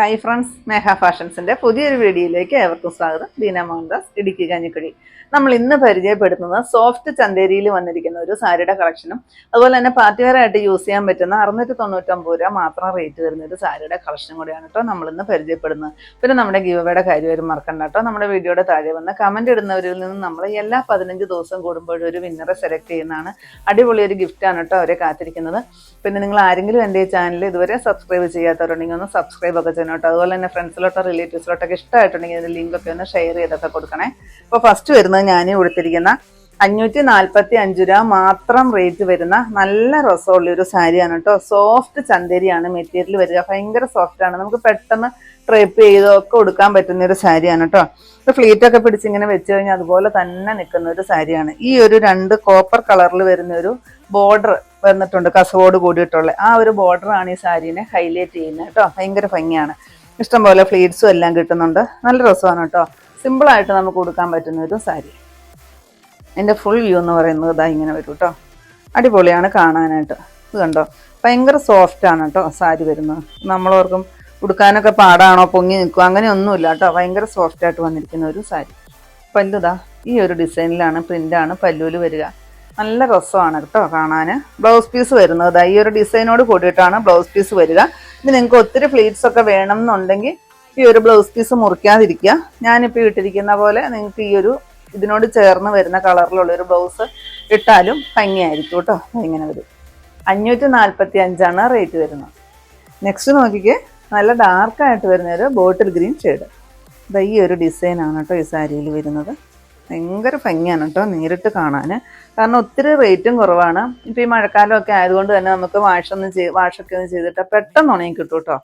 Hi friends മേഹ ഫാഷൻസിന്റെ പുതിയൊരു വീഡിയോയിലേക്ക് ഏവർക്കും സ്വാഗതം. ദീന മോഹൻദാസ് ഇടുക്കി കഞ്ഞിക്കുഴി. നമ്മൾ ഇന്ന് പരിചയപ്പെടുത്തുന്നത് സോഫ്റ്റ് ചന്തേരിയിൽ വന്നിരിക്കുന്ന ഒരു സാരിയുടെ കളക്ഷനും അതുപോലെ തന്നെ പാർട്ടി വെയർ ആയിട്ട് യൂസ് ചെയ്യാൻ പറ്റുന്ന അറുന്നൂറ്റി തൊണ്ണൂറ്റൊമ്പത് രൂപ മാത്രം റേറ്റ് വരുന്ന ഒരു സാരിയുടെ കളക്ഷനും കൂടിയാണ് കേട്ടോ നമ്മൾ ഇന്ന് പരിചയപ്പെടുന്നത്. പിന്നെ നമ്മുടെ ഗീവയുടെ കാര്യം മറക്കണ്ട കേട്ടോ. നമ്മുടെ വീഡിയോയുടെ താഴെ വന്ന് കമന്റ് ഇടുന്നവരിൽ നിന്ന് നമ്മൾ എല്ലാ പതിനഞ്ച് ദിവസം കൂടുമ്പോഴും ഒരു വിന്നറെ സെലക്ട് ചെയ്യുന്നതാണ് അടിപൊളി ഒരു ഗിഫ്റ്റാണ് കേട്ടോ അവരെ കാത്തിരിക്കുന്നത്. പിന്നെ നിങ്ങൾ ആരെങ്കിലും എന്റെ ചാനൽ ഇതുവരെ സബ്സ്ക്രൈബ് ചെയ്യാത്തവരുണ്ടെങ്കിൽ ഒന്ന് സബ്സ്ക്രൈബ് ഒക്കെ ചെയ്യണം. കേട്ടോ അതുപോലെ തന്നെ ഫ്രണ്ട്സിലോട്ടോ റിലേറ്റീവ്സിലോട്ടൊക്കെ ഇഷ്ടമായിട്ടുണ്ടെങ്കിൽ ഇതിന്റെ ലിങ്കൊക്കെ ഒന്ന് ഷെയർ ചെയ്തൊക്കെ കൊടുക്കണേ. അപ്പോൾ ഫസ്റ്റ് വരുന്നത് ഞാൻ കൊടുത്തിരിക്കുന്ന അഞ്ഞൂറ്റി നാൽപ്പത്തി അഞ്ച് രൂപ മാത്രം റേറ്റ് വരുന്ന നല്ല രസമുള്ള ഒരു സാരിയാണ് കേട്ടോ. സോഫ്റ്റ് ചന്തേരിയാണ് മെറ്റീരിയൽ വരിക. ഭയങ്കര സോഫ്റ്റ് ആണ്. നമുക്ക് പെട്ടെന്ന് ട്രേപ്പ് ചെയ്തൊക്കെ കൊടുക്കാൻ പറ്റുന്ന ഒരു സാരിയാണ് കേട്ടോ ഫ്ലീറ്റ് ഒക്കെ പിടിച്ച് ഇങ്ങനെ വെച്ച് കഴിഞ്ഞാൽ അതുപോലെ തന്നെ നിൽക്കുന്ന ഒരു സാരിയാണ്. ഈ ഒരു രണ്ട് കോപ്പർ കളറിൽ വരുന്ന ഒരു ബോർഡർ വന്നിട്ടുണ്ട് കസവോട് കൂടിയിട്ടുള്ള. ആ ഒരു ബോർഡർ ആണ് ഈ സാരീനെ ഹൈലൈറ്റ് ചെയ്യുന്നത് കേട്ടോ ഭയങ്കര ഭംഗിയാണ്. ഇഷ്ടംപോലെ ഫ്ലീറ്റ്സും എല്ലാം കിട്ടുന്നുണ്ട്. നല്ല രസമാണ് കേട്ടോ സിമ്പിളായിട്ട് നമുക്ക് കൊടുക്കാൻ പറ്റുന്ന ഒരു സാരി. എന്റെ ഫുൾ വ്യൂ എന്ന് പറയുന്നത് ഇതാ ഇങ്ങനെ വരും കേട്ടോ അടിപൊളിയാണ് കാണാനായിട്ട്. ഇത് കണ്ടോ? ഭയങ്കര സോഫ്റ്റ് ആണ് കേട്ടോ സാരി വരുന്നത്. നമ്മളോർക്കും ഉടുക്കാനൊക്കെ പാടാണോ പൊങ്ങി നിൽക്കുക അങ്ങനെയൊന്നുമില്ല കേട്ടോ. ഭയങ്കര സോഫ്റ്റ് ആയിട്ട് വന്നിരിക്കുന്ന ഒരു സാരി. പല്ലുതാ ഈ ഒരു ഡിസൈനിലാണ് പ്രിന്റാണ് പല്ലുവിൽ വരിക. നല്ല രസമാണ് കേട്ടോ കാണാൻ ബ്ലൗസ് പീസ് വരുന്നത്. ഈ ഒരു ഡിസൈനോട് കൂടിയിട്ടാണ് ബ്ലൗസ് പീസ് വരിക. ഇനി നിങ്ങൾക്ക് ഒത്തിരി ഫ്ലീറ്റ്സ് ഒക്കെ വേണം എന്നുണ്ടെങ്കിൽ ഈ ഒരു ബ്ലൗസ് പീസ് മുറിക്കാതിരിക്കുക. ഞാനിപ്പോൾ ഇട്ടിരിക്കുന്ന പോലെ നിങ്ങൾക്ക് ഈ ഒരു ഇതിനോട് ചേർന്ന് വരുന്ന കളറിലുള്ള ഒരു ബ്ലൗസ് ഇട്ടാലും ഭംഗിയായിരിക്കും കേട്ടോ. ഇങ്ങനെ വരും. അഞ്ഞൂറ്റി നാൽപ്പത്തി അഞ്ചാണ് റേറ്റ് വരുന്നത്. നെക്സ്റ്റ് നോക്കിക്കേ. നല്ല ഡാർക്കായിട്ട് വരുന്ന ഒരു ബോട്ടിൽ ഗ്രീൻ ഷെയ്ഡ് ഇതാ ഈ ഒരു ഡിസൈനാണ് കേട്ടോ ഈ സാരിയിൽ വരുന്നത്. ഭയങ്കര ഭംഗിയാണ് കേട്ടോ നേരിട്ട് കാണാൻ കാരണം ഒത്തിരി റേറ്റും കുറവാണ്. ഇപ്പം ഈ മഴക്കാലമൊക്കെ ആയതുകൊണ്ട് തന്നെ നമുക്ക് വാഷൊന്നും ചെയ്ത് വാഷൊക്കെ ഒന്ന് ചെയ്തിട്ട് പെട്ടെന്ന് ഉണങ്ങി കിട്ടും കേട്ടോ.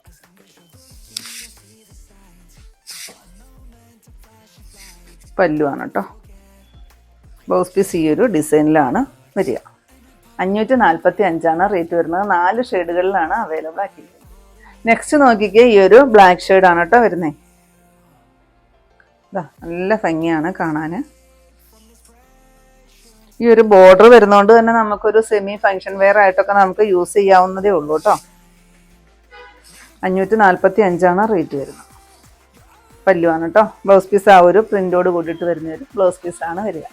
പല്ലുവാണ് കേട്ടോ. ബ്ലൗസ് പീസ് ഈ ഒരു ഡിസൈനിലാണ് വരിക. അഞ്ഞൂറ്റി നാൽപ്പത്തി അഞ്ചാണ് റേറ്റ് വരുന്നത്. നാല് ഷെയ്ഡുകളിലാണ് അവൈലബിൾ ആക്കിയിരിക്കുന്നത്. നെക്സ്റ്റ് നോക്കിക്കേ ഈ ഒരു ബ്ലാക്ക് ആണ് കേട്ടോ വരുന്നത് ഇതാ നല്ല ഭംഗിയാണ് കാണാൻ ഈ ഒരു ബോർഡർ വരുന്നതുകൊണ്ട് തന്നെ നമുക്കൊരു സെമി ഫങ്ഷൻ വെയർ ആയിട്ടൊക്കെ നമുക്ക് യൂസ് ചെയ്യാവുന്നതേ ഉള്ളൂ കേട്ടോ. അഞ്ഞൂറ്റി നാൽപ്പത്തി അഞ്ചാണ് റേറ്റ് വരുന്നത്. പല്ലുവാണ് കേട്ടോ. ബ്ലൗസ് പീസ് ആ ഒരു പ്രിന്റോട് കൂടിയിട്ട് വരുന്ന ഒരു ബ്ലൗസ് പീസ് ആണ് വരിക.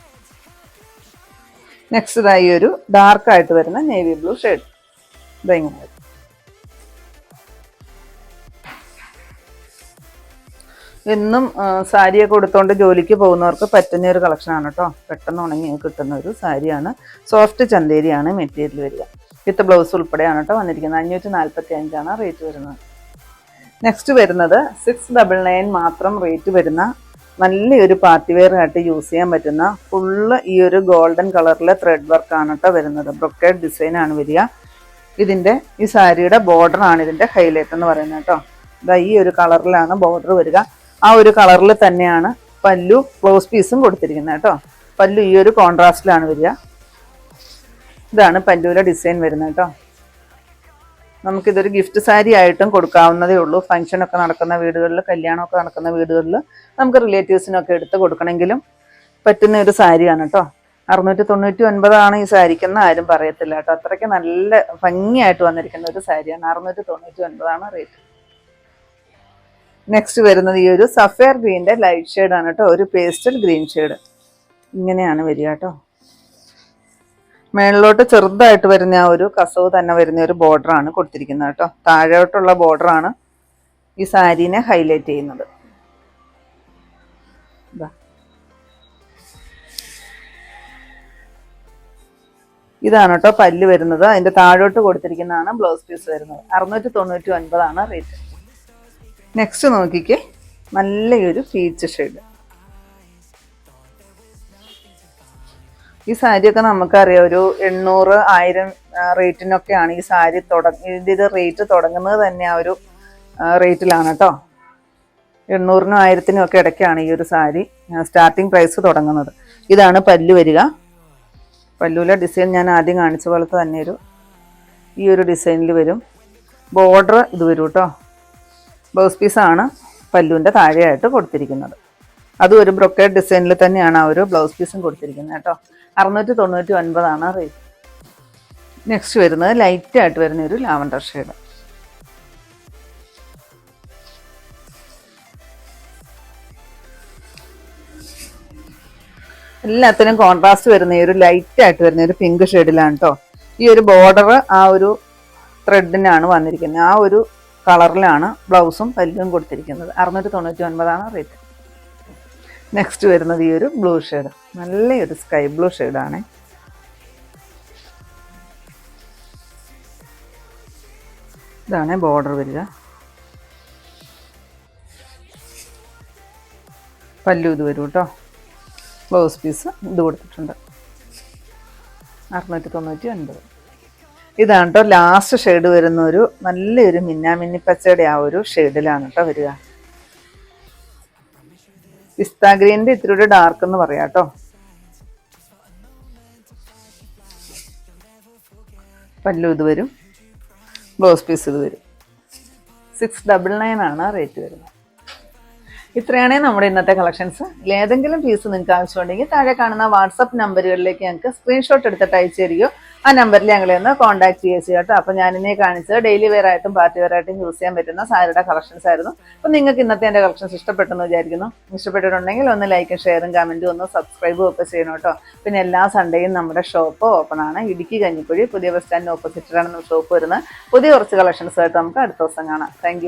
നെക്സ്റ്റ് ഇതായി ഒരു ഡാർക്ക് ആയിട്ട് വരുന്ന നേവി ബ്ലൂ ഷെയ്ഡ് ഇതെങ്ങനെ എന്നും സാരിയൊക്കെ കൊടുത്തോണ്ട് ജോലിക്ക് പോകുന്നവർക്ക് പറ്റുന്ന ഒരു കളക്ഷനാണ് കേട്ടോ പെട്ടെന്ന് ഉണങ്ങി കിട്ടുന്ന ഒരു സാരിയാണ്. സോഫ്റ്റ് ചന്തേരിയാണ് മെറ്റീരിയൽ വരിക. വിത്ത് ബ്ലൗസ് ഉൾപ്പെടെയാണ് കേട്ടോ വന്നിരിക്കുന്നത്. അഞ്ഞൂറ്റി നാൽപ്പത്തി അഞ്ചാണ് റേറ്റ് വരുന്നത്. നെക്സ്റ്റ് വരുന്നത് സിക്സ് ഡബിൾ നയൻ മാത്രം റേറ്റ് വരുന്ന നല്ലൊരു പാർട്ടി വെയർ ആയിട്ട് യൂസ് ചെയ്യാൻ പറ്റുന്ന ഫുള്ള് ഈ ഒരു ഗോൾഡൻ കളറിലെ ത്രെഡ് വർക്കാണ് കേട്ടോ വരുന്നത്. ബ്രൊക്കേഡ് ഡിസൈൻ ആണ് വരിക. ഇതിന്റെ ഈ സാരിയുടെ ബോർഡർ ആണ് ഇതിന്റെ ഹൈലൈറ്റ് എന്ന് പറയുന്നത് കേട്ടോ ഇതാ ഈ ഒരു കളറിലാണ് ബോർഡർ വരിക. ആ ഒരു കളറിൽ തന്നെയാണ് പല്ലു ക്ലോസ് പീസും കൊടുത്തിരിക്കുന്നത് കേട്ടോ. പല്ലു ഈ ഒരു കോൺട്രാസ്റ്റിലാണ് വരിക. ഇതാണ് പല്ലുവിലെ ഡിസൈൻ വരുന്നത് കേട്ടോ. നമുക്കിതൊരു ഗിഫ്റ്റ് സാരി ആയിട്ടും കൊടുക്കാവുന്നതേ ഉള്ളൂ. ഫംഗ്ഷനൊക്കെ നടക്കുന്ന വീടുകളിൽ കല്യാണമൊക്കെ നടക്കുന്ന വീടുകളിൽ നമുക്ക് റിലേറ്റീവ്സിനൊക്കെ എടുത്ത് കൊടുക്കണമെങ്കിലും പറ്റുന്ന ഒരു സാരിയാണ് കേട്ടോ. അറുന്നൂറ്റി തൊണ്ണൂറ്റി ഒൻപതാണ് ഈ സാരിക്കെന്ന് ആരും പറയത്തില്ല കേട്ടോ. അത്രയ്ക്ക് നല്ല ഭംഗിയായിട്ട് വന്നിരിക്കുന്ന ഒരു സാരിയാണ്. അറുന്നൂറ്റി തൊണ്ണൂറ്റി ഒൻപതാണ് റേറ്റ് നെക്സ്റ്റ് വരുന്നത് ഈ ഒരു സഫയർ ഗ്രീന്റെ ലൈറ്റ് ഷെയ്ഡാണ് കേട്ടോ. ഒരു പേസ്റ്റൽ ഗ്രീൻ ഷെയ്ഡ് ഇങ്ങനെയാണ് വരിക കേട്ടോ. മേളിലോട്ട് ചെറുതായിട്ട് വരുന്ന ആ ഒരു കസവ് തന്നെ വരുന്ന ഒരു ബോർഡറാണ് കൊടുത്തിരിക്കുന്നത് കേട്ടോ. താഴോട്ടുള്ള ബോർഡറാണ് ഈ സാരീനെ ഹൈലൈറ്റ് ചെയ്യുന്നത്. ഇതാ. ഇതാണ് കേട്ടോ പല്ല് വരുന്നത്. അതിന്റെ താഴോട്ട് കൊടുത്തിരിക്കുന്നതാണ് ബ്ലൗസ് പീസ് വരുന്നത്. അറുന്നൂറ്റി തൊണ്ണൂറ്റി ഒൻപതാണ് റേറ്റ് നെക്സ്റ്റ് നോക്കിക്കേ. നല്ലൊരു പീച്ച് ഷെയ്ഡ് ഈ സാരിയൊക്കെ നമുക്കറിയാം ഒരു എണ്ണൂറ് ആയിരം റേറ്റിനൊക്കെയാണ് ഈ സാരി തുടങ്ങി ഇത് റേറ്റ് തുടങ്ങുന്നത് തന്നെ ആ ഒരു റേറ്റിലാണ് കേട്ടോ. എണ്ണൂറിനും ആയിരത്തിനും ഒക്കെ ഇടയ്ക്കാണ് ഈ ഒരു സാരി സ്റ്റാർട്ടിങ് പ്രൈസ് തുടങ്ങുന്നത്. ഇതാണ് പല്ലു വരിക. പല്ലുവിലെ ഡിസൈൻ ഞാൻ ആദ്യം കാണിച്ച പോലത്തെ തന്നെ ഒരു ഈ ഒരു ഡിസൈനിൽ വരും. ബോർഡർ ഇത് വരും കേട്ടോ ബ്ലൗസ് പീസാണ് പല്ലുവിന്റെ താഴെയായിട്ട് കൊടുത്തിരിക്കുന്നത്. അതും ഒരു ബ്രൊക്കേഡ് ഡിസൈനിൽ തന്നെയാണ് ആ ഒരു ബ്ലൗസ് പീസും കൊടുത്തിരിക്കുന്നത് കേട്ടോ. അറുന്നൂറ്റി തൊണ്ണൂറ്റി ഒൻപതാണ് റേറ്റ് നെക്സ്റ്റ് വരുന്നത് ലൈറ്റ് ആയിട്ട് വരുന്ന ഒരു ലാവൻഡർ ഷെയ്ഡ് എല്ലാത്തിനും കോൺട്രാസ്റ്റ് വരുന്ന ഒരു ലൈറ്റ് ആയിട്ട് വരുന്ന ഒരു പിങ്ക് ഷെയ്ഡിലാണ് കേട്ടോ. ഈ ഒരു ബോർഡർ ആ ഒരു ത്രെഡിനാണ് വന്നിരിക്കുന്നത്. ആ ഒരു കളറിലാണ് ബ്ലൗസും പല്ലും കൊടുത്തിരിക്കുന്നത്. അറുന്നൂറ്റി തൊണ്ണൂറ്റി ഒൻപതാണ് റേറ്റ് നെക്സ്റ്റ് വരുന്നത് ഈ ഒരു ബ്ലൂ ഷെയ്ഡ് നല്ലൊരു സ്കൈ ബ്ലൂ ഷെയ്ഡാണ് ഇതാണ് ബോർഡർ വരിക. പല്ലു ഇത് വരും കേട്ടോ ബ്ലൗസ് പീസ് ഇത് കൊടുത്തിട്ടുണ്ട്. അറുന്നൂറ്റി തൊണ്ണൂറ്റി ഒൻപത് ഇതാണ് കേട്ടോ ലാസ്റ്റ് ഷെയ്ഡ് വരുന്ന ഒരു നല്ലൊരു മിന്നാമിന്നി പച്ചയുടെ ആ ഒരു ഷെയ്ഡിലാണ് കേട്ടോ വരിക. പിസ്ത ഗ്രീനിന്റെ ഇത്തിരി ഡാർക്ക് എന്ന് പറയാം കേട്ടോ പല്ലു ഇത് വരും. ബ്ലൗസ് പീസ് ഇത് വരും. സിക്സ് ഡബിൾ നയൻ ആണ് റേറ്റ് വരുന്നത്. ഇത്രയാണ് നമ്മുടെ ഇന്നത്തെ കളക്ഷൻസ് ഏതെങ്കിലും പീസ് നിങ്ങൾക്ക് ആവശ്യമുണ്ടെങ്കിൽ താഴെ കാണുന്ന വാട്സപ്പ് നമ്പറുകളിലേക്ക് ഞങ്ങൾക്ക് സ്ക്രീൻഷോട്ട് എടുത്തിട്ട് അയച്ചു തരികയോ ആ നമ്പറിൽ ഞങ്ങളെ ഒന്ന് കോൺടാക്ട് ചെയ്യുക കേട്ടോ. അപ്പോൾ ഞാനിന്നെ കാണിച്ചത് ഡെയിലി വെയർ ആയിട്ടും പാർട്ടി വെയർ ആയിട്ടും യൂസ് ചെയ്യാൻ പറ്റുന്ന സാരിയുടെ കളക്ഷൻസ് ആയിരുന്നു. അപ്പോൾ നിങ്ങൾക്ക് ഇന്നത്തെ എന്റെ കളക്ഷൻസ് ഇഷ്ടപ്പെട്ടെന്ന് വിചാരിക്കുന്നു. ഇഷ്ടപ്പെട്ടിട്ടുണ്ടെങ്കിൽ ഒന്ന് ലൈക്കും ഷെയറും കമന്റും ഒന്ന് സബ്സ്ക്രൈബും ഒക്കെ ചെയ്യണം കേട്ടോ. പിന്നെ എല്ലാ സൺഡേയും നമ്മുടെ ഷോപ്പ് ഓപ്പൺ ആണ്. ഇടുക്കി കഞ്ഞിക്കുഴി പുതിയ ബസ് സ്റ്റാൻഡിന് ഓപ്പോസിറ്റിലാണ് ഷോപ്പ് വരുന്നത്. പുതിയ കുറച്ച് കളക്ഷൻസ് ആയിട്ട് നമുക്ക് അടുത്ത ദിവസം കാണാം. താങ്ക്